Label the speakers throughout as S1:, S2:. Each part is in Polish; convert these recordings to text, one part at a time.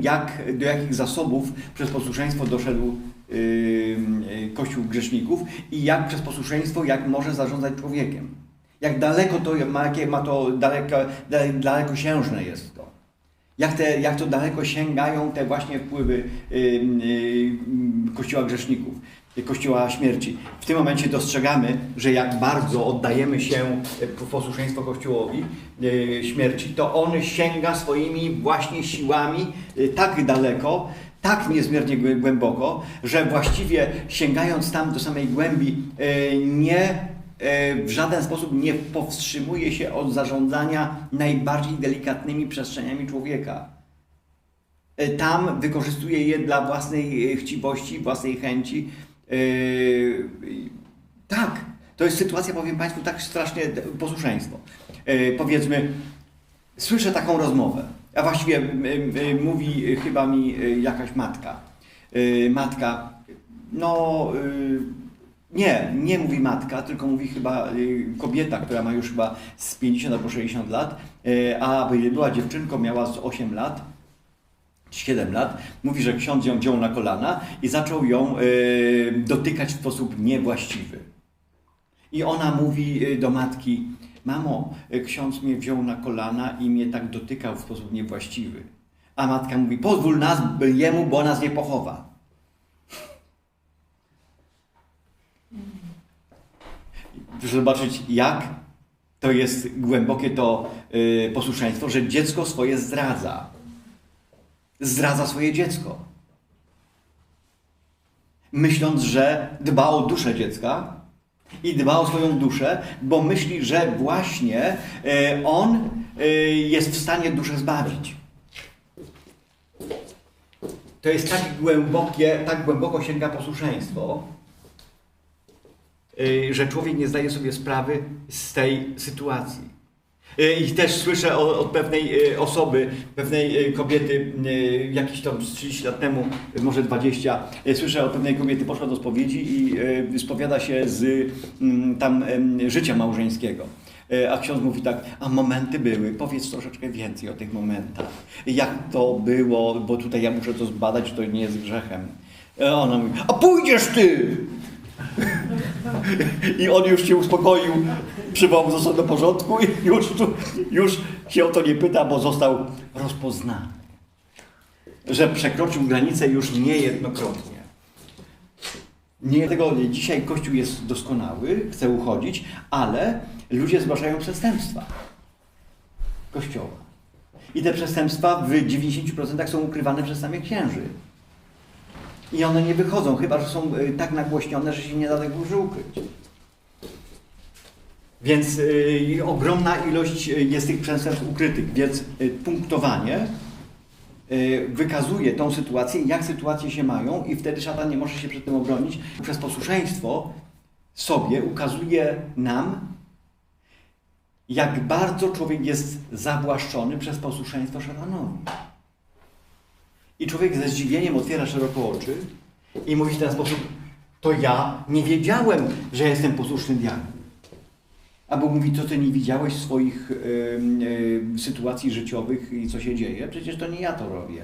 S1: jak, do jakich zasobów przez posłuszeństwo doszedł yy, Kościół grzeszników i jak przez posłuszeństwo, jak może zarządzać człowiekiem. Jak daleko to ma, jakie ma to daleko, dale- dalekosiężne jest to. Jak, te, jak to daleko sięgają te właśnie wpływy yy, Kościoła grzeszników, Kościoła śmierci. W tym momencie dostrzegamy, że jak bardzo oddajemy się w posłuszeństwo Kościołowi yy, śmierci, to on sięga swoimi właśnie siłami yy, tak daleko, tak niezmiernie głę- głęboko, że właściwie sięgając tam do samej głębi nie e, w żaden sposób nie powstrzymuje się od zarządzania najbardziej delikatnymi przestrzeniami człowieka. E, Tam wykorzystuje je dla własnej e, chciwości, własnej chęci. E, Tak, to jest sytuacja, powiem Państwu, tak strasznie posłuszeństwo. E, Powiedzmy, słyszę taką rozmowę, a właściwie m, mówi chyba mi jakaś matka. Matka, no nie, nie mówi matka, tylko mówi chyba kobieta, która ma już chyba z 50 albo 60 lat, a była dziewczynką, miała z 8 lat, 7 lat, mówi, że ksiądz ją wziął na kolana i zaczął ją y, dotykać w sposób niewłaściwy. I ona mówi y, do matki, mamo, y, ksiądz mnie wziął na kolana i mnie tak dotykał w sposób niewłaściwy. A matka mówi, pozwól nas jemu, bo nas nie pochowa. Proszę zobaczyć, jak to jest głębokie to y, posłuszeństwo, że dziecko swoje zdradza. Zdradza swoje dziecko. Myśląc, że dba o duszę dziecka i dba o swoją duszę, bo myśli, że właśnie y, on y, jest w stanie duszę zbawić. To jest tak głębokie, tak głęboko sięga posłuszeństwo, y, że człowiek nie zdaje sobie sprawy z tej sytuacji. Y, I też słyszę od pewnej y, osoby, pewnej y, kobiety, jakiś tam z 30 lat temu, może 20, y, słyszę o pewnej kobiety, poszła do spowiedzi i spowiada się z mm, tam życia małżeńskiego. A ksiądz mówi tak, a momenty były, powiedz troszeczkę więcej o tych momentach. Jak to było, bo tutaj ja muszę to zbadać, to nie jest grzechem. Ona mówi, a pójdziesz ty! I on już się uspokoił, przywołał został do porządku i już, już się o to nie pyta, bo został rozpoznany. Że przekroczył granicę już niejednokrotnie. Nie dlatego dzisiaj Kościół jest doskonały, chce uchodzić, ale ludzie zgłaszają przestępstwa Kościoła. I te przestępstwa w 90% są ukrywane przez samych księży. I one nie wychodzą, chyba że są y, tak nagłośnione, że się nie da tego ukryć. Więc y, ogromna ilość y, jest tych przestępstw ukrytych, więc y, punktowanie y, wykazuje tą sytuację, jak sytuacje się mają i wtedy szatan nie może się przed tym obronić. Przez posłuszeństwo sobie ukazuje nam, jak bardzo człowiek jest zawłaszczony przez posłuszeństwo szatanowi. I człowiek ze zdziwieniem otwiera szeroko oczy i mówi w ten sposób, to ja nie wiedziałem, że jestem posłuszny diabłu. Albo mówi, to ty nie widziałeś swoich em, em, sytuacji życiowych i co się dzieje? Przecież to nie ja to robię.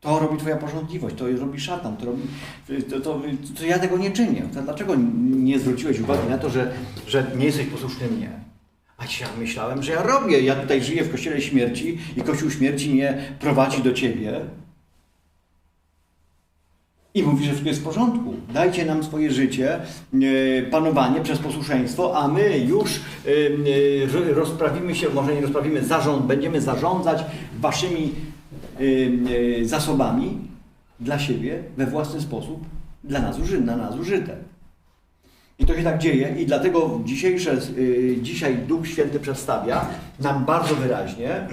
S1: To robi twoja porządliwość, to robi szatan, to robi, to, to, to ja tego nie czynię. To dlaczego nie zwróciłeś uwagi na to, że, że nie jesteś posłuszny mnie? A ja myślałem, że ja robię. Ja tutaj żyję w kościele śmierci i kościół śmierci mnie prowadzi do ciebie. I mówi, że wszystko jest w porządku. Dajcie nam swoje życie, e, panowanie przez posłuszeństwo, a my już e, e, rozprawimy się, może nie rozprawimy, zarząd, będziemy zarządzać waszymi zasobami dla siebie we własny sposób, dla nas użyte, na nas. I to się tak dzieje i dlatego dzisiejsze, y, dzisiaj Duch Święty przedstawia nam bardzo wyraźnie,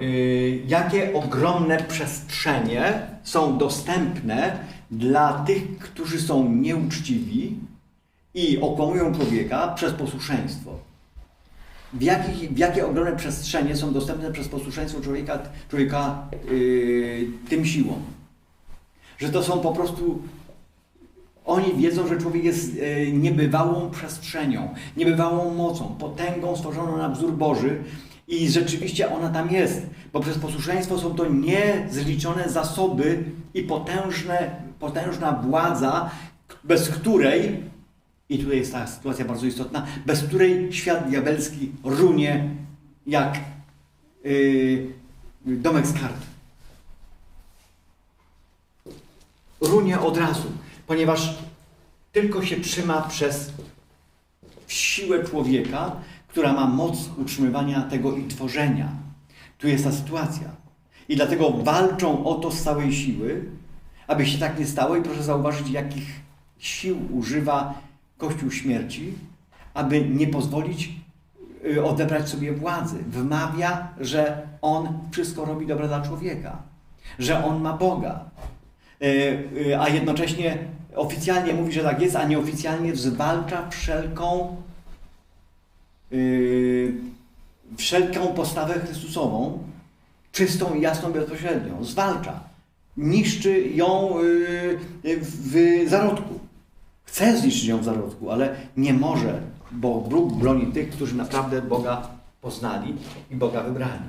S1: y, jakie ogromne przestrzenie są dostępne dla tych, którzy są nieuczciwi i okłamują człowieka przez posłuszeństwo. W, jakich, w jakie ogromne przestrzenie są dostępne przez posłuszeństwo człowieka, człowieka y, tym siłom. Że to są po prostu oni wiedzą, że człowiek jest e, niebywałą przestrzenią, niebywałą mocą, potęgą stworzoną na wzór Boży I rzeczywiście ona tam jest, bo przez posłuszeństwo są to niezliczone zasoby i potężne, potężna władza, bez której, i tutaj jest ta sytuacja bardzo istotna, bez której świat diabelski runie jak yy, domek z kart. Runie od razu, ponieważ tylko się trzyma przez siłę człowieka, która ma moc utrzymywania tego i tworzenia. Tu jest ta sytuacja. I dlatego walczą o to z całej siły, aby się tak nie stało. I proszę zauważyć, jakich sił używa Kościół śmierci, aby nie pozwolić y, odebrać sobie władzy. Wmawia, że on wszystko robi dobre dla człowieka, że on ma Boga. Y, y, A jednocześnie oficjalnie mówi, że tak jest, a nieoficjalnie zwalcza wszelką yy, wszelką postawę Chrystusową, czystą i jasną, bezpośrednią. Zwalcza. Niszczy ją w zarodku. Chce zniszczyć ją w zarodku, ale nie może, bo Bóg broni tych, którzy naprawdę Boga poznali i Boga wybrali.